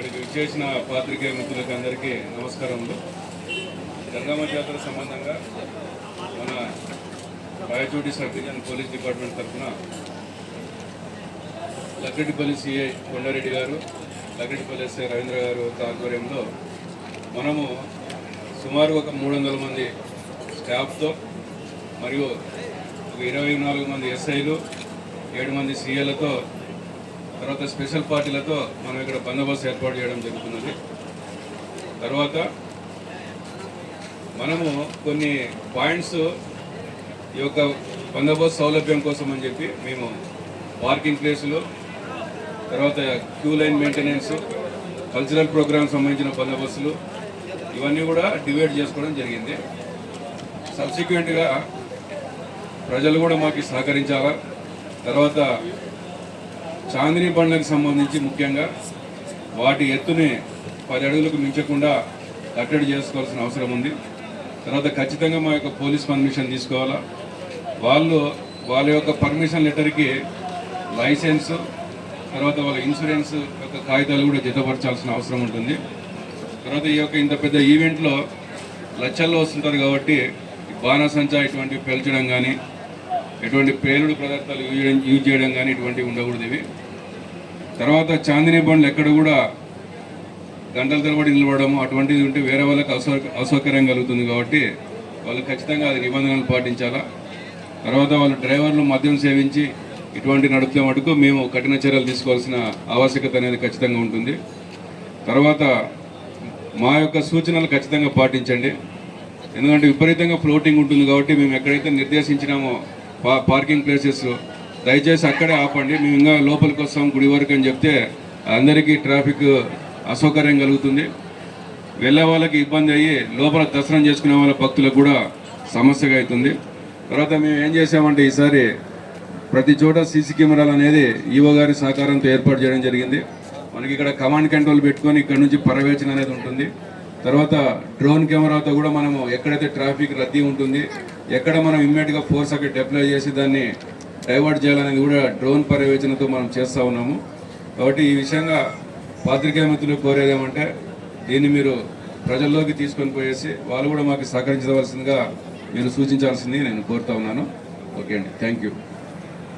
ఇక్కడికి విచ్చేసిన పాత్రికేయ మిత్రులకు అందరికీ నమస్కారములు. గంగమ్మ జాతర సంబంధంగా మన Rayachoti sub division police department తరఫున లక్కడిపల్లి సిఐ కొండారెడ్డి గారు లక్కడిపల్లి ఎస్ఐ రవీంద్ర గారు ఆధ్వర్యంలో మనము సుమారు ఒక మూడు వందల మంది స్టాఫ్తో మరియు ఒక ఇరవై నాలుగు మంది ఎస్ఐలు ఏడు మంది సీఏలతో తర్వాత స్పెషల్ పార్టీలతో మనం ఇక్కడ బందోబస్తు ఏర్పాటు చేయడం జరుగుతున్నది. తర్వాత మనము కొన్ని పాయింట్స్ ఈ యొక్క బందోబస్తు సౌలభ్యం కోసం అని చెప్పి మేము పార్కింగ్ ప్లేసులు తర్వాత queue line maintenance cultural program సంబంధించిన బందోబస్తులు ఇవన్నీ కూడా డివైడ్ చేసుకోవడం జరిగింది. సబ్సిక్వెంట్గా ప్రజలు కూడా మాకు సహకరించాలా? తర్వాత చాందిని బండ్లకు సంబంధించి ముఖ్యంగా వాటి ఎత్తుని పది అడుగులకు మించకుండా కట్టడి చేసుకోవాల్సిన అవసరం ఉంది. తర్వాత ఖచ్చితంగా మా యొక్క పోలీస్ పర్మిషన్ తీసుకోవాలా. వాళ్ళు వాళ్ళ యొక్క పర్మిషన్ లెటర్కి లైసెన్స్ తర్వాత వాళ్ళ ఇన్సూరెన్స్ యొక్క కాగితాలు కూడా జతపరచాల్సిన అవసరం ఉంటుంది. తర్వాత ఈ యొక్క ఇంత పెద్ద ఈవెంట్లో లక్షల్లో వస్తుంటారు కాబట్టి బాణసంచా ఇటువంటివి పేల్చడం కానీ ఎటువంటి పేలుడు పదార్థాలు యూజ్ చేయడం యూజ్ చేయడం కానీ ఇటువంటివి ఉండకూడదు ఇవి. తర్వాత చాందినీ బండ్లు ఎక్కడ కూడా గంటల తరబడి నిలబడము అటువంటిది ఉంటే వేరే వాళ్ళకి అసౌ అసౌకర్యం కలుగుతుంది కాబట్టి వాళ్ళు ఖచ్చితంగా అది నిబంధనలు పాటించాలా. తర్వాత వాళ్ళు డ్రైవర్లు మద్యం సేవించి ఇటువంటి నడిపితే మటుకు మేము కఠిన చర్యలు తీసుకోవాల్సిన ఆవశ్యకత అనేది ఖచ్చితంగా ఉంటుంది. తర్వాత మా యొక్క సూచనలు ఖచ్చితంగా పాటించండి. ఎందుకంటే విపరీతంగా ఫ్లోటింగ్ ఉంటుంది కాబట్టి మేము ఎక్కడైతే నిర్దేశించినామో పార్కింగ్ ప్లేసెస్. దయచేసి అక్కడే ఆపండి. మేము ఇంకా లోపలికి వస్తాం గుడి వరకు అని చెప్తే అందరికీ ట్రాఫిక్ అసౌకర్యం కలుగుతుంది. వెళ్ళే వాళ్ళకి ఇబ్బంది అయ్యి లోపల దర్శనం చేసుకునే వాళ్ళ భక్తులకు కూడా సమస్యగా అవుతుంది. తర్వాత మేము ఏం చేసామంటే ఈసారి ప్రతి చోట సీసీ కెమెరాలు అనేది ఈవో గారి సహకారంతో ఏర్పాటు చేయడం జరిగింది. మనకి ఇక్కడ కమాండ్ కంట్రోల్ పెట్టుకొని ఇక్కడ నుంచి పర్యవేక్షణ అనేది ఉంటుంది. తర్వాత డ్రోన్ కెమెరాతో కూడా మనము ఎక్కడైతే ట్రాఫిక్ రద్దీ ఉంటుంది ఎక్కడ మనం ఇమ్మీడియట్గా ఫోర్స్ అక్కడ డిప్లాయ్ చేసి దాన్ని డైవర్ట్ చేయాలనేది కూడా డ్రోన్ పర్యవేక్షణతో మనం చేస్తూ ఉన్నాము. కాబట్టి ఈ విషయంగా పాత్రికేయ మిత్రులు కోరేది ఏమంటే దీన్ని మీరు ప్రజల్లోకి తీసుకొని పోయేసి వాళ్ళు కూడా మాకు సహకరించవలసిందిగా మీరు సూచించాల్సింది నేను కోరుతా ఉన్నాను. ఓకే అండి. Thank you